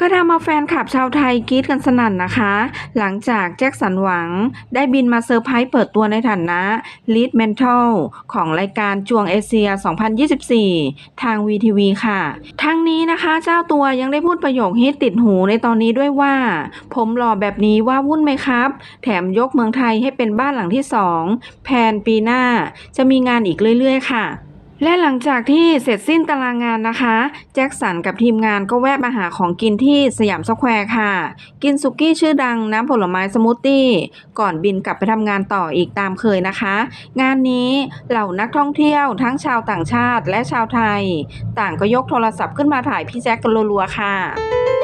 ก็ทำเอาแฟนคลับชาวไทยกรี๊ดกันสนั่นนะคะ หลังจากแจ็คสันหวังได้บินมาเซอร์ไพรส์เปิดตัวในฐานะ Lead Mentor ของรายการจวงเอเชีย 2024 ทาง VTV ค่ะ ทั้งนี้นะคะเจ้าตัวยังได้พูดประโยคฮิตติดหูในตอนนี้ด้วยว่า ผมหล่อแบบนี้ว่าวุ่นไหมครับ แถมยกเมืองไทยให้เป็นบ้านหลังที่ 2 แพนปีหน้าจะมีงานอีกเรื่อยๆ ค่ะ และหลังจากที่เสร็จสิ้นตารางงานนะคะ แจ็คสันกับทีมงานก็แวะมาหาของกินที่สยามสแควร์ค่ะ กินสุกี้ชื่อดังน้ำผลไม้สมูทตี้ก่อนบินกลับไปทำงานต่ออีกตามเคยนะคะ งานนี้เหล่านักท่องเที่ยวทั้งชาวต่างชาติและชาวไทย ต่างก็ยกโทรศัพท์ขึ้นมาถ่ายพี่แจ็คกันรัวๆค่ะ